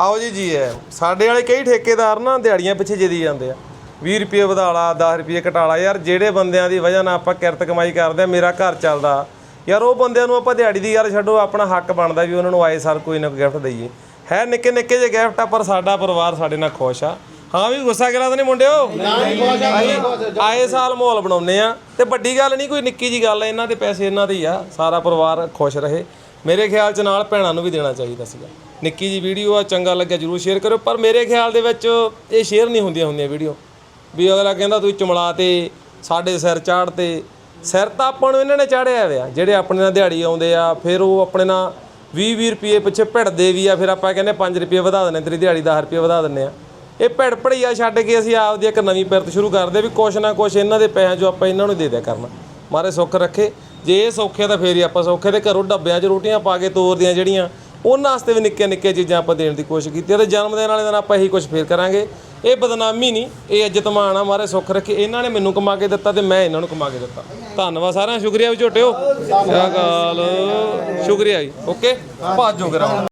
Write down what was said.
ਆਓ ਜੀ ਜੀ ਹੈ ਸਾਡੇ ਵਾਲੇ ਕਈ ਠੇਕੇਦਾਰ ਨਾ ਦਿਹਾੜੀਆਂ ਪਿੱਛੇ ਜਿੱਦੀ ਜਾਂਦੇ ਆ। 20 ਰੁਪਏ ਵਧਾਲਾ 10 ਰੁਪਏ ਘਟਾਲਾ। ਯਾਰ ਜਿਹੜੇ ਬੰਦਿਆਂ ਦੀ ਵਜ੍ਹਾ ਨਾਲ ਆਪਾਂ ਕਿਰਤ ਕਮਾਈ ਕਰਦੇ ਆ ਮੇਰਾ ਘਰ ਚੱਲਦਾ। ਯਾਰ ਉਹ ਬੰਦਿਆਂ ਨੂੰ ਆਪਾਂ ਦਿਹਾੜੀ ਦੀ ਯਾਰ ਛੱਡੋ ਆਪਣਾ ਹੱਕ ਬਣਦਾ ਵੀ ਉਹਨਾਂ ਨੂੰ ਆਏ ਸਰ ਕੋਈ ਨਾ ਕੋਈ ਗਿਫਟ ਦਈਏ। ਹੈ ਨਿੱਕੇ ਨਿੱਕੇ ਜਿਹੇ ਗਿਫਟ ਆ ਪਰ ਸਾਡਾ ਪਰਿਵਾਰ ਸਾਡੇ ਨਾਲ ਖੁਸ਼ ਆ। ਹਾਂ ਵੀ ਗੁੱਸਾ ਕਰਾ ਨਹੀਂ ਮੁੰਡਿਓ? ਆਏ ਸਾਲ ਮਾਹੌਲ ਬਣਾਉਨੇ ਆ। ਤੇ ਵੱਡੀ ਗੱਲ ਨਹੀਂ ਕੋਈ ਨਿੱਕੀ ਜੀ ਗੱਲ ਇਹਨਾਂ ਦੇ ਪੈਸੇ ਇਹਨਾਂ ਦੇ ਹੀ ਆ। ਸਾਰਾ ਪਰਿਵਾਰ ਖੁਸ਼ ਰਹੇ। ਮੇਰੇ ਖਿਆਲ ਚ ਨਾਲ ਭੈਣਾਂ ਨੂੰ ਵੀ ਦੇਣਾ ਚਾਹੀਦਾ ਸੀਗਾ। ਨਿੱਕੀ ਜੀ ਵੀਡੀਓ ਆ, ਚੰਗਾ ਲੱਗਿਆ ਜਰੂਰ ਸ਼ੇਅਰ ਕਰਿਓ, ਪਰ ਮੇਰੇ ਖਿਆਲ ਦੇ ਵਿੱਚ ਇਹ ਸ਼ੇਅਰ ਨਹੀਂ ਹੁੰਦੀਆਂ ਹੁੰਦੀਆਂ ਵੀਡੀਓ। ਵੀ ਅਗਲਾ ਕਹਿੰਦਾ ਤੁਸੀਂ ਚਮਲਾ ਤੇ, ਸਾਡੇ ਸਿਰ ਚਾੜ ਤੇ, ਸਿਰ ਤਾਂ ਆਪਾਂ ਨੂੰ ਇਹਨਾਂ ਨੇ ਚਾੜਿਆ ਹੋਇਆ, ਜਿਹੜੇ ਆਪਣੇ ਨਾਲ ਦਿਹਾੜੀ ਆਉਂਦੇ ਆ, ਫਿਰ ਉਹ ਆਪਣੇ ਨਾਲ 20 20 ਰੁਪਏ ਪਿੱਛੇ ਭਿੜਦੇ ਵੀ ਆ, ਫਿਰ ਆਪਾਂ ਕਹਿੰਦੇ 5 ਰੁਪਏ ਵਧਾ ਦਿੰਨੇ ਤੇਰੀ ਦਿਹਾੜੀ 10 ਰੁਪਏ ਵਧਾ ਦਿੰਦੇ ਆ ਇਹ ਭਿੜ ਭੜਈਆ ਛੱਡ ਕੇ ਅਸੀਂ ਆਪਦੀ ਇੱਕ ਨਵੀਂ ਪਿਰਤ ਸ਼ੁਰੂ ਕਰਦੇ ਵੀ ਕੁਛ ਨਾ ਕੁਛ ਇਹਨਾਂ ਦੇ ਪੈਸਿਆਂ ਜੋ ਆਪਾਂ ਇਹਨਾਂ ਨੂੰ ਦੇ ਦਿਆ ਕਰਨਾ। ਮਾਰੇ ਸੁੱਖ ਰੱਖੇ, ਜੇ ਇਹ ਸੌਖੇ ਤਾਂ ਫੇਰ ਹੀ ਆਪਾਂ ਸੌਖੇ ਤੇ ਘਰੋਂ ਡੱਬਿਆਂ 'ਚ ਰੋਟੀਆਂ ਪਾ ਕੇ ਤੋਰਦੀਆਂ ਜਿਹੜੀਆਂ ਉਹਨਾਂ ਵਾਸਤੇ ਵੀ ਨਿੱਕੀਆਂ ਨਿੱਕੀਆਂ ਚੀਜ਼ਾਂ ਆਪਾਂ ਦੇਣ ਦੀ ਕੋਸ਼ਿਸ਼ ਕੀਤੀ ਤੇ ਜਨਮ ਦਿਨ ਵਾਲੇ ਦਿਨ ਆਪਾਂ ਇਹੀ ਕੁਝ ਫੇਰ ਕਰਾਂਗੇ। ਇਹ ਬਦਨਾਮੀ ਨਹੀਂ, ਇਹ ਇੱਜ਼ਤ ਮਾਣ ਆ, ਮਾਰੇ ਸੁੱਖ ਰੱਖੇ। ਇਹਨਾਂ ਨੇ ਮੈਨੂੰ ਕਮਾ ਕੇ ਦਿੱਤਾ ਤੇ ਮੈਂ ਇਹਨਾਂ ਨੂੰ ਕਮਾ ਕੇ ਦਿੱਤਾ। ਧੰਨਵਾਦ ਸਾਰਿਆਂ ਸ਼ੁਕਰੀਆ ਵੀ ਝੋਟਿਓ। ਸ਼ਾਕਾਲ ਸ਼ੁਕਰੀਆ ਜੀ। ਓਕੇ ਭਾਜੋ ਕਰਾਂ